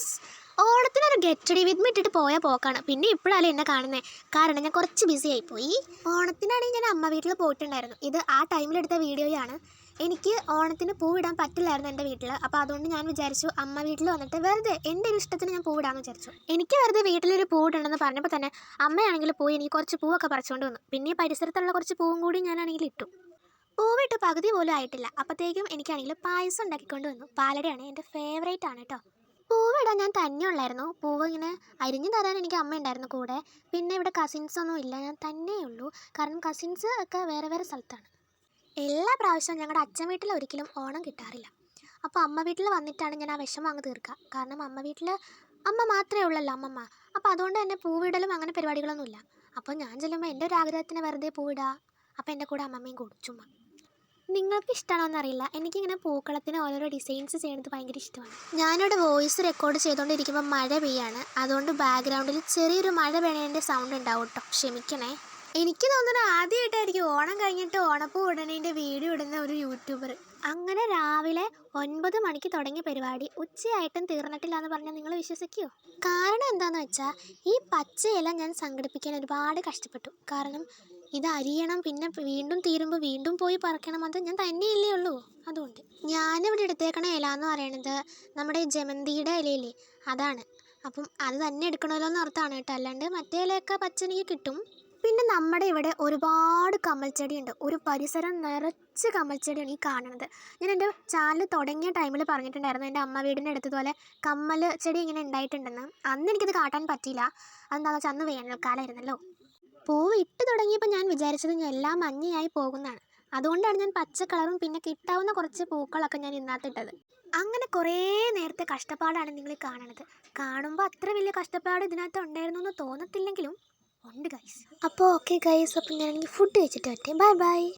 Friends get ഗെറ്റടി വിത്ത് ഇട്ടിട്ട് പോയ പോക്കാണ്. പിന്നെ ഇപ്പോഴല്ലേ എന്നെ കാണുന്നത് കാരണം ഞാൻ കുറച്ച് ബിസി ആയിപ്പോയി ഓണത്തിനാണെങ്കിൽ ഞാൻ അമ്മ വീട്ടിൽ പോയിട്ടുണ്ടായിരുന്നു. ഇത് ആ ടൈമിലെടുത്ത വീഡിയോയാണ് എനിക്ക് ഓണത്തിന് പൂവിടാൻ പറ്റില്ലായിരുന്നു എന്റെ വീട്ടിൽ അപ്പോൾ അതുകൊണ്ട് ഞാൻ വിചാരിച്ചു അമ്മ വീട്ടിൽ വന്നിട്ട് വെറുതെ എന്റെ ഒരു ഇഷ്ടത്തിന് ഞാൻ പൂവിടാമെന്ന് വിചാരിച്ചു. എനിക്ക് വെറുതെ വീട്ടിലൊരു പൂവിടണമെന്ന് പറഞ്ഞപ്പോൾ തന്നെ അമ്മയാണെങ്കിൽ പോയി എനിക്ക് കുറച്ച് പൂവൊക്കെ പറിച്ചുകൊണ്ട് വന്നു. പിന്നെ പരിസരത്തുള്ള കുറച്ച് പൂവും കൂടി ഞാനാണെങ്കിൽ ഇട്ടു. പൂവിട്ട് പകുതി പോലും ആയിട്ടില്ല. അപ്പോഴത്തേക്കും എനിക്കാണെങ്കിൽ പായസം ഉണ്ടാക്കിക്കൊണ്ട് വന്നു. പാലടയാണ് എന്റെ ഫേവറേറ്റ് ആണ് കേട്ടോ പൂവിടാൻ ഞാൻ തന്നെ ഉള്ളായിരുന്നു. പൂവ് ഇങ്ങനെ അരിഞ്ഞു തരാൻ എനിക്ക് അമ്മ ഉണ്ടായിരുന്നു കൂടെ. പിന്നെ ഇവിടെ കസിൻസ് ഒന്നും ഇല്ല. ഞാൻ തന്നെയേ ഉള്ളൂ. കാരണം കസിൻസ് ഒക്കെ വേറെ വേറെ സ്ഥലത്താണ്. എല്ലാ പ്രാവശ്യവും ഞങ്ങളുടെ അച്ഛൻ വീട്ടിൽ ഒരിക്കലും ഓണം കിട്ടാറില്ല. അപ്പോൾ അമ്മ വീട്ടിൽ വന്നിട്ടാണ് ഞാൻ ആ വിഷമം അങ്ങ് തീർക്കുക. കാരണം അമ്മ വീട്ടിൽ അമ്മ മാത്രമേ ഉള്ളല്ലോ അമ്മമ്മ. അപ്പോൾ അതുകൊണ്ട് തന്നെ പൂവിടലും അങ്ങനെ പരിപാടികളൊന്നുമില്ല അപ്പോൾ ഞാൻ ചെല്ലുമ്പോൾ എന്റെ ഒരു ആഗ്രഹത്തിന് വെറുതെ പൂവിടുക അപ്പോൾ എന്റെ കൂടെ അമ്മമ്മയും കൂടും. ചുമ്മാ. നിങ്ങൾക്ക് ഇഷ്ടമാണോ എന്നറിയില്ല എനിക്കിങ്ങനെ പൂക്കളത്തിന് ഓരോരോ ഡിസൈൻസ് ചെയ്യുന്നത് ഭയങ്കര ഇഷ്ടമാണ്. ഞാനിവിടെ വോയിസ് റെക്കോർഡ് ചെയ്തുകൊണ്ടിരിക്കുമ്പോൾ മഴ പെയ്യാണ്. അതുകൊണ്ട് ബാക്ക്ഗ്രൗണ്ടിൽ ചെറിയൊരു മഴ പെയ്യേണ്ട സൗണ്ട് ഉണ്ടാവും കേട്ടോ ക്ഷമിക്കണേ. എനിക്ക് തോന്നുന്നു ആദ്യമായിട്ടായിരിക്കും ഓണം കഴിഞ്ഞിട്ട് ഓണപ്പൂ ഉടനേന്റെ വീഡിയോ ഇടുന്ന ഒരു യൂട്യൂബർ. അങ്ങനെ രാവിലെ ഒൻപത് മണിക്ക് തുടങ്ങിയ പരിപാടി ഉച്ചയായിട്ടും തീർന്നിട്ടില്ല എന്ന് പറഞ്ഞാൽ നിങ്ങൾ വിശ്വസിക്കുമോ കാരണം എന്താണെന്ന് വെച്ചാൽ ഈ പച്ച ഇല ഞാൻ സംഘടിപ്പിക്കാൻ ഒരുപാട് കഷ്ടപ്പെട്ടു. കാരണം ഇത് അരിയണം പിന്നെ വീണ്ടും തീരുമ്പോൾ വീണ്ടും പോയി പറക്കണം അത് ഞാൻ തന്നെയല്ലേ ഉള്ളൂ. അതുകൊണ്ട് ഞാനിവിടെ എടുത്തേക്കണ ഇല എന്ന് പറയണത് നമ്മുടെ ജമന്തിയുടെ ഇലയില്ലേ അതാണ്. അപ്പം അത് തന്നെ എടുക്കണമല്ലോ എന്ന് ഓർത്താണ് കേട്ടോ. അല്ലാണ്ട് മറ്റേ ഇലയൊക്കെ പച്ചനിക്ക് കിട്ടും. പിന്നെ നമ്മുടെ ഇവിടെ ഒരുപാട് കമ്മൽച്ചെടിയുണ്ട്. ഒരു പരിസരം നിറച്ച് കമ്മൽച്ചെടിയാണ് ഈ കാണുന്നത്. ഞാൻ എന്റെ ചാനൽ തുടങ്ങിയ ടൈമിൽ പറഞ്ഞിട്ടുണ്ടായിരുന്നു. എന്റെ അമ്മ വീടിന്റെ അടുത്തതുപോലെ കമ്മൽ ചെടി ഇങ്ങനെ ഉണ്ടായിട്ടുണ്ടെന്ന്. അന്ന് എനിക്കത് കാട്ടാൻ പറ്റിയില്ല. അതെന്താണെന്ന് വെച്ചാൽ അന്ന് വേനൽക്കാലമായിരുന്നല്ലോ പൂവ് ഇട്ട് തുടങ്ങിയപ്പോൾ ഞാൻ വിചാരിച്ചത് ഞാൻ എല്ലാം മഞ്ഞയായി പോകുന്നതാണ്. അതുകൊണ്ടാണ് ഞാൻ പച്ച കളറും പിന്നെ കിട്ടാവുന്ന കുറച്ച് പൂക്കളൊക്കെ ഞാൻ ഇന്നാത്തിട്ടത് അങ്ങനെ കുറേ നേരത്തെ കഷ്ടപ്പാടാണ് നിങ്ങൾ കാണുന്നത് കാണുമ്പോൾ അത്ര വലിയ കഷ്ടപ്പാട് ഇതിനകത്ത് ഉണ്ടായിരുന്നു എന്ന് തോന്നത്തില്ലെങ്കിലും അപ്പോൾ ഓക്കെ ഗൈസ് അപ്പം ഞാനെങ്കിൽ ഫുഡ് കഴിച്ചിട്ട് പറ്റേ ബൈ ബൈ.